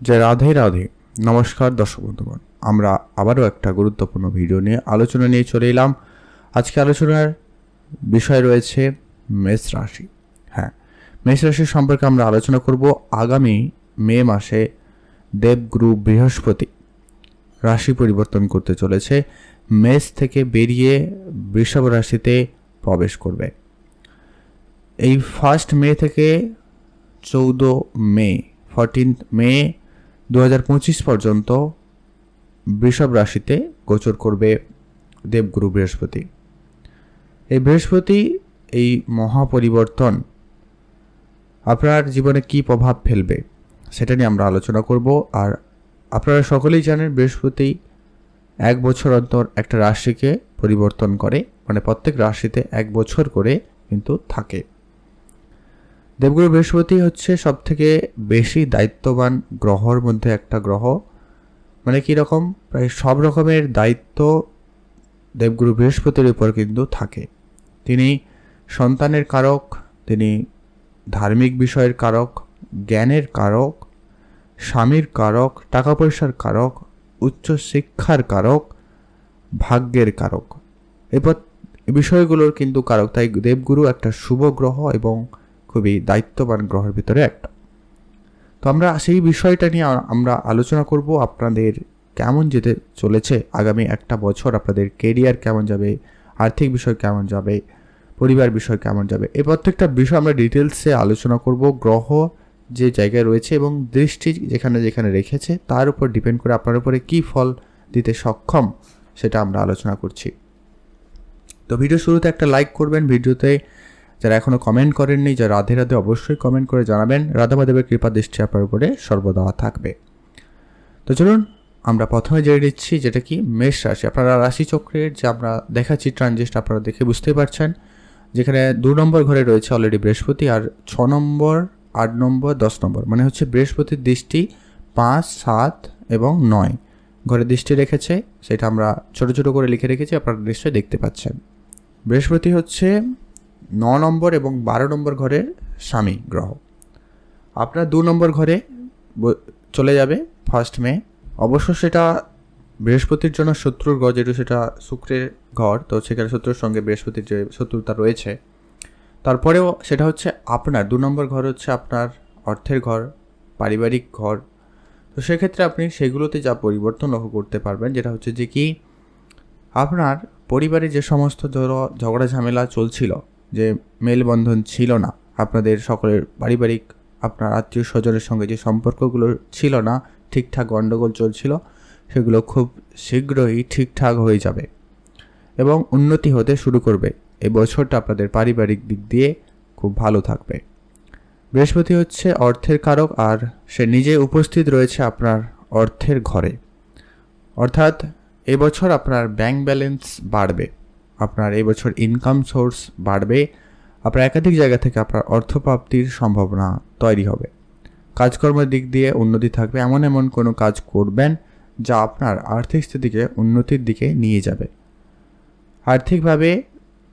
যে রাধে রাধে। নমস্কার দর্শক বন্ধুগণ। আমরা আবারও একটা গুরুত্বপূর্ণ ভিডিও নিয়ে আলোচনা নিয়ে চলে এলাম। আজকে আলোচনার বিষয় রয়েছে মেষ রাশি। হ্যাঁ মেষ রাশি সম্পর্কে আমরা আলোচনা করব আগামী মে মাসে দেবগুরু বৃহস্পতি রাশি পরিবর্তন করতে চলেছে। মেষ থেকে বেরিয়ে বৃষভ রাশিতে প্রবেশ করবে। এই ফার্স্ট মে থেকে চৌদ্দ মে ফরটিন্থ মে দু হাজার পঁচিশ পর্যন্ত বৃষভ রাশিতে গোচর করবে দেবগুরু বৃহস্পতি। এই বৃহস্পতি, এই মহাপরিবর্তন আপনার জীবনে কি প্রভাব ফেলবে সেটা নিয়ে আমরা আলোচনা করব। আর আপনারা সকলেই জানেন বৃহস্পতি এক বছর অন্তর একটা রাশিকে পরিবর্তন করে মানে প্রত্যেক রাশিতে এক বছর করে কিন্তু থাকে। দেবগুরু বৃহস্পতি হচ্ছে সব থেকে বেশি দায়িত্ববান গ্রহর মধ্যে একটা গ্রহ। মানে কীরকম প্রায় সব রকমের দায়িত্ব দেবগুরু বৃহস্পতির উপর কিন্তু থাকে। তিনি সন্তানের কারক, তিনি ধার্মিক বিষয়ের কারক, জ্ঞানের কারক, স্বামীর কারক টাকা পয়সার কারক, উচ্চ শিক্ষার কারক, ভাগ্যের কারক। এরপর বিষয়গুলোর কিন্তু কারক। তাই দেবগুরু একটা শুভ গ্রহ এবং খুবই দায়িত্ববান গ্রহের ভিতরে একটা। তো আমরা সেই বিষয়টা নিয়ে আমরা আলোচনা করব আপনাদের কেমন যেতে চলেছে আগামী একটা বছর, আপনাদের কেরিয়ার কেমন যাবে, আর্থিক বিষয় কেমন যাবে, পরিবার বিষয় কেমন যাবে, এই প্রত্যেকটা বিষয় আমরা ডিটেলসে আলোচনা করব। গ্রহ যে জায়গায় রয়েছে এবং দৃষ্টি যেখানে যেখানে রেখেছে, তার উপর ডিপেন্ড করে আপনার উপরে কী ফল দিতে সক্ষম, সেটা আমরা আলোচনা করছি। তো ভিডিও শুরুতে একটা লাইক করবেন। ভিডিওতে যারা এখনও কমেন্ট করেননি, যারা রাধে রাধে অবশ্যই কমেন্ট করে জানাবেন। রাধামাদেবের কৃপা দৃষ্টি আপনার উপরে সর্বদা থাকবে। তো চলুন, আমরা প্রথমে জেনে নিচ্ছি যেটা কি মেষ রাশি। আপনারা রাশিচক্রের যে আমরা দেখাচ্ছি ট্রানজিস্ট আপনারা দেখে বুঝতেই পারছেন। যেখানে দু নম্বর ঘরে রয়েছে অলরেডি বৃহস্পতি আর ছ নম্বর, আট নম্বর, দশ নম্বর। মানে হচ্ছে বৃহস্পতির দৃষ্টি পাঁচ, সাত এবং নয় ঘরে দৃষ্টি রেখেছে। সেটা আমরা ছোট ছোট করে লিখে রেখেছি, আপনারা নিশ্চয়ই দেখতে পাচ্ছেন। বৃহস্পতি হচ্ছে ন নম্বর এবং বারো নম্বর ঘরের স্বামী গ্রহ। আপনার দু নম্বর ঘরে চলে যাবে ফার্স্ট মে। অবশ্য সেটা বৃহস্পতির জন্য শত্রুর ঘর, যেহেতু সেটা শুক্রের ঘর, তো সেখানে শত্রুর সঙ্গে বৃহস্পতির যে শত্রুতা রয়েছে। তারপরেও সেটা হচ্ছে আপনার, দু নম্বর ঘর হচ্ছে আপনার অর্থের ঘর, পারিবারিক ঘর। তো সেক্ষেত্রে আপনি সেগুলোতে যা পরিবর্তন লক্ষ্য করতে পারবেন, যেটা হচ্ছে যে কি, আপনার পরিবারে যে সমস্ত ধরো ঝগড়া ঝামেলা চলছিল যে মেলবন্ধন ছিল না, আপনাদের সকলের পারিবারিক, আপনার আত্মীয় স্বজনের সঙ্গে যে সম্পর্কগুলো ছিল না, ঠিকঠাক গণ্ডগোল চলছিল, সেগুলো খুব শীঘ্রই ঠিকঠাক হয়ে যাবে এবং উন্নতি হতে শুরু করবে। এই বছরটা আপনাদের পারিবারিক দিক দিয়ে খুব ভালো থাকবে। বৃহস্পতি হচ্ছে অর্থের কারক আর সে নিজে উপস্থিত রয়েছে আপনার অর্থের ঘরে। অর্থাৎ এবছর আপনার ব্যাংক ব্যালেন্স বাড়বে। আপনার এবছর ইনকাম সোর্স বাড়বে, আপনার একাধিক জায়গা থেকে আপনার অর্থপ্রাপ্তির সম্ভাবনা তৈরি হবে। কাজকর্মের দিক দিয়ে উন্নতি থাকবে, এমন এমন কোনো কাজ করবেন যা আপনার আর্থিক স্থিতিকে উন্নতির দিকে নিয়ে যাবে। আর্থিকভাবে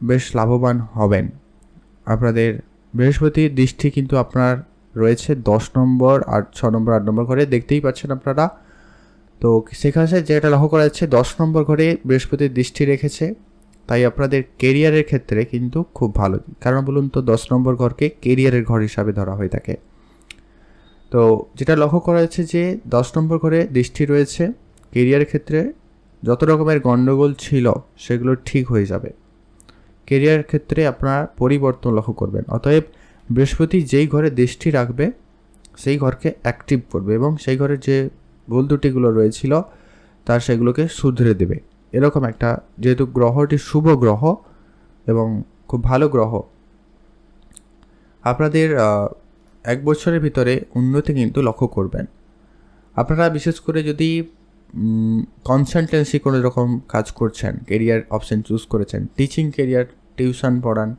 বেশ লাভবান হবেন। আপনাদের বৃহস্পতির দৃষ্টি কিন্তু আপনার রয়েছে দশ নম্বর আর ছ নম্বর, আট নম্বর ঘরে, দেখতেই পাচ্ছেন আপনারা। তো সেখানে যেটা লক্ষ্য করা যাচ্ছে, দশ নম্বর ঘরে বৃহস্পতির দৃষ্টি রেখেছে। তাই আপনাদের কেরিয়ারের ক্ষেত্রে কিন্তু খুব ভালো। কারণ বলুন তো, দশ নম্বর ঘরকে কেরিয়ারের ঘর হিসাবে ধরা হয়ে থাকে। তো যেটা লক্ষ্য করা যাচ্ছে যে, দশ নম্বর ঘরে দৃষ্টি রয়েছে কেরিয়ারের ক্ষেত্রে যত রকমের গণ্ডগোল ছিল, সেগুলো ঠিক হয়ে যাবে। কেরিয়ার ক্ষেত্রে আপনার পরিবর্তন লক্ষ্য করবেন। অতএব বৃহস্পতি যেই ঘরে দৃষ্টি রাখবে, সেই ঘরকে অ্যাক্টিভ করবে এবং সেই ঘরের যে ভুল ত্রুটিগুলো রয়েছিল তার সেগুলোকে শুধরে দেবে। এরকম একটা, যেহেতু গ্রহটি শুভ গ্রহ এবং খুব ভালো গ্রহ, আপনাদের এক বছরের ভিতরে উন্নতি কিন্তু লক্ষ্য করবেন। আপনারা বিশেষ করে যদি কনসালটেন্সি কোনো রকম কাজ করছেন কেরিয়ার অপশন চুজ করেছেন টিচিং কেরিয়ার টিউশন পড়ান,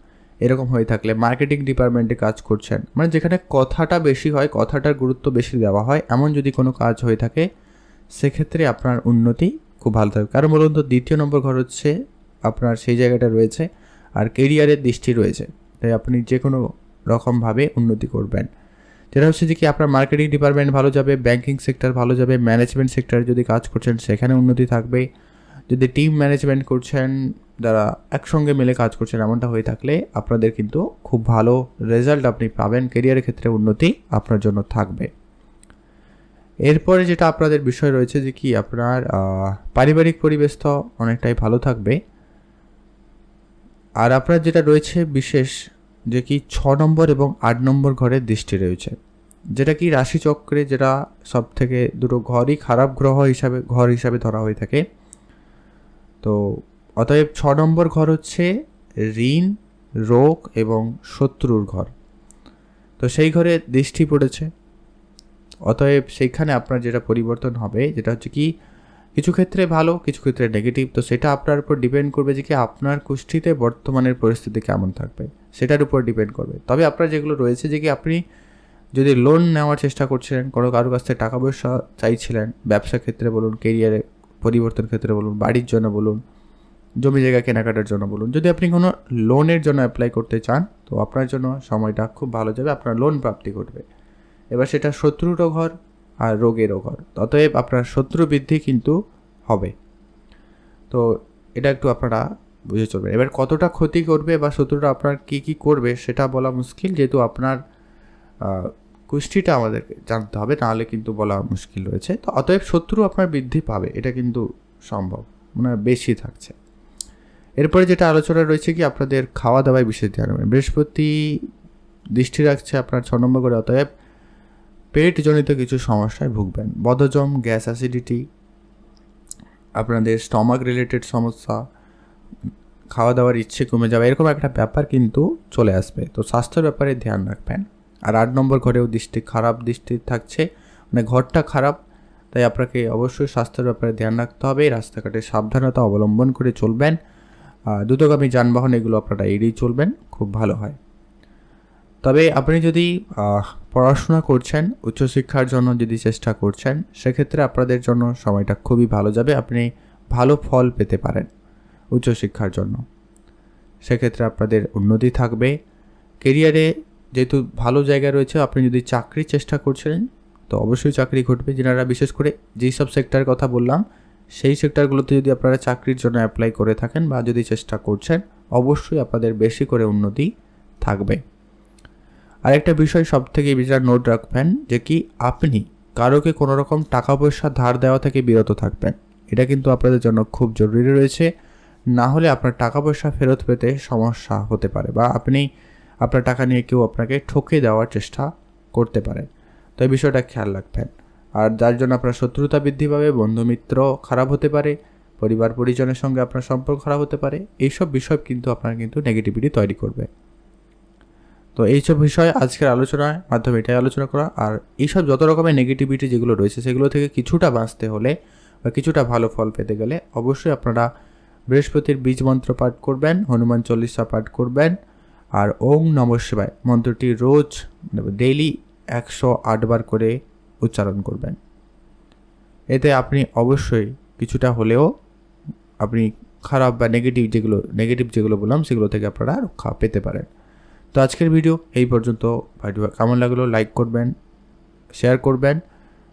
এরকম হয়ে থাকলে মার্কেটিং ডিপার্টমেন্টে কাজ করছেন মানে যেখানে কথাটা বেশি হয়, কথাটার গুরুত্ব বেশি দেওয়া হয়, এমন যদি কোনো কাজ হয়ে থাকে, সেক্ষেত্রে আপনার উন্নতি খুব ভালো থাকবে। কারণ বলুন তো, দ্বিতীয় নম্বর ঘর হচ্ছে আপনার সেই জায়গাটা রয়েছে আর কেরিয়ারের দৃষ্টি রয়েছে। তাই আপনি যে কোনো রকমভাবে উন্নতি করবেন। যেটা হচ্ছে যে কি, আপনার মার্কেটিং ডিপার্টমেন্ট ভালো যাবে ব্যাংকিং সেক্টর ভালো যাবে ম্যানেজমেন্ট সেক্টরে যদি কাজ করছেন, সেখানে উন্নতি থাকবে। যদি টিম ম্যানেজমেন্ট করছেন যারা একসঙ্গে মিলে কাজ করছেন, এমনটা হয়ে থাকলে আপনাদের কিন্তু খুব ভালো রেজাল্ট আপনি পাবেন। কেরিয়ারের ক্ষেত্রে উন্নতি আপনার জন্য থাকবে। এরপরে যেটা আপনাদের বিষয় রয়েছে যে কি আপনার পারিবারিক পরিবেশ তো অনেকটাই ভালো থাকবে। আর আপনার যেটা রয়েছে বিশেষ যে কি ছ নম্বর এবং আট নম্বর ঘরের দৃষ্টি রয়েছে। যেটা কি রাশিচক্রে যেটা সব থেকে দুটো ঘরই খারাপ গ্রহ হিসাবে, ঘর হিসাবে ধরা হয়ে থাকে। তো অতএব ছ নম্বর ঘর হচ্ছে ঋণ, রোগ এবং শত্রুর ঘর। তো সেই ঘরে দৃষ্টি পড়েছে। অতএব সেইখানে আপনার যেটা পরিবর্তন হবে, যেটা হচ্ছে কি, কিছু ক্ষেত্রে ভালো, কিছু ক্ষেত্রে নেগেটিভ তো সেটা আপনার উপর ডিপেন্ড করবে যে কি আপনার কুষ্ঠিতে বর্তমানের পরিস্থিতি কেমন থাকবে। সেটার উপর ডিপেন্ড করবে। তবে আপনার যেগুলো রয়েছে যে কি আপনি যদি লোন নেওয়ার চেষ্টা করছিলেন, কোনো কারোর কাছ থেকে টাকা পয়সা চাইছিলেন, ব্যবসা ক্ষেত্রে বলুন কেরিয়ারে পরিবর্তন ক্ষেত্রে বলুন, বাড়ির জন্য বলুন, জমি জায়গা কেনাকাটার জন্য বলুন, যদি আপনি কোনো লোনের জন্য অ্যাপ্লাই করতে চান, তো আপনার জন্য সময়টা খুব ভালো যাবে, আপনার লোন প্রাপ্তি ঘটবে। এবার সেটা শত্রুরও ঘর আর রোগেরও ঘর। অতএব আপনার শত্রু বৃদ্ধি কিন্তু হবে। তো এটা একটু আপনারা বুঝে চলবেন। এবার কতটা ক্ষতি করবে বা শত্রুটা আপনার কি কি করবে সেটা বলা মুশকিল। যেহেতু আপনার আহ, কুষ্ঠিটা আমাদেরকে জানতে হবে নাহলে কিন্তু বলা মুশকিল রয়েছে। তো অতএব শত্রু আপনার বৃদ্ধি পাবে এটা কিন্তু সম্ভব। মানে বেশি থাকছে। এরপরে যেটা আলোচনা রয়েছে কি আপনাদের খাওয়া দাওয়ায় বিশেষ ধ্যান বৃহস্পতি দৃষ্টি রাখছে আপনার ছ নম্বর করে অতএব পেটজনিত কিছু সমস্যায় ভুগবেন। বদজম গ্যাস অ্যাসিডিটি, আপনাদের স্টমাক রিলেটেড সমস্যা খাওয়া দাওয়ার ইচ্ছে কমে যাবে, এরকম একটা ব্যাপার কিন্তু চলে আসবে। তো স্বাস্থ্যের ব্যাপারে ধ্যান রাখবেন। আর আট নম্বর ঘরেও দৃষ্টি খারাপ, দৃষ্টি থাকছে মানে ঘরটা খারাপ, তাই আপনাকে অবশ্যই স্বাস্থ্যের ব্যাপারে ধ্যান রাখতে হবে। রাস্তাঘাটে সাবধানতা অবলম্বন করে চলবেন। দ্রুতগামী যানবাহন, এগুলো আপনারা এড়িয়ে চলবেন, খুব ভালো হয়। তবে আপনি যদি পড়াশোনা করছেন, উচ্চশিক্ষার জন্য যদি চেষ্টা করছেন, সেক্ষেত্রে আপনাদের জন্য সময়টা খুবই ভালো যাবে, আপনি ভালো ফল পেতে পারেন উচ্চশিক্ষার জন্য। সেক্ষেত্রে আপনাদের উন্নতি থাকবে। কেরিয়ারে যেহেতু ভালো জায়গা রয়েছে, আপনি যদি চাকরির চেষ্টা করছিলেন, তো অবশ্যই চাকরি ঘটবে। যেনারা বিশেষ করে যেই সব সেক্টরের কথা বললাম, সেই সেক্টরগুলোতে যদি আপনারা চাকরির জন্য অ্যাপ্লাই করে থাকেন বা যদি চেষ্টা করছেন, অবশ্যই আপনাদের বেশি করে উন্নতি থাকবে। আরেকটা বিষয় সব থেকে বিচার নোট রাখবেন, যে কি আপনি কারোকে কোনো রকম টাকা পয়সা ধার দেওয়া থেকে বিরত থাকবেন। এটা কিন্তু আপনাদের জন্য খুব জরুরি রয়েছে। না হলে আপনার টাকা পয়সা ফেরত পেতে সমস্যা হতে পারে বা আপনি আপনার টাকা নিয়ে কেউ আপনাকে ঠকে দেওয়ার চেষ্টা করতে পারে। তো এই বিষয়টা খেয়াল রাখবেন। আর যার জন্য আপনার শত্রুতা বৃদ্ধি পাবে, বন্ধু মিত্র খারাপ হতে পারে, পরিবার পরিজনের সঙ্গে আপনার সম্পর্ক খারাপ হতে পারে, এইসব বিষয় কিন্তু আপনার কিন্তু নেগেটিভিটি তৈরি করবে। তো এইসব বিষয় আজকের আলোচনার মাধ্যমে এটাই আলোচনা করা। আর এইসব যত রকমের নেগেটিভিটি যেগুলো রয়েছে, সেগুলো থেকে কিছুটা বাঁচতে হলে বা কিছুটা ভালো ফল পেতে গেলে অবশ্যই আপনারা বৃহস্পতির বীজ মন্ত্র পাঠ করবেন, হনুমান চল্লিশা পাঠ করবেন, আর ওং নম শিবায় মন্ত্রটি রোজ ডেইলি একশো আটবার করে উচ্চারণ করবেন। এতে আপনি অবশ্যই কিছুটা হলেও আপনি খারাপ বা নেগেটিভ যেগুলো নেগেটিভ যেগুলো বললাম, সেগুলো থেকে আপনারা রক্ষা পেতে পারেন। তো আজকের ভিডিও এই পর্যন্ত। ভিডিও কেমন লাগল? লাইক করবেন শেয়ার করবেন।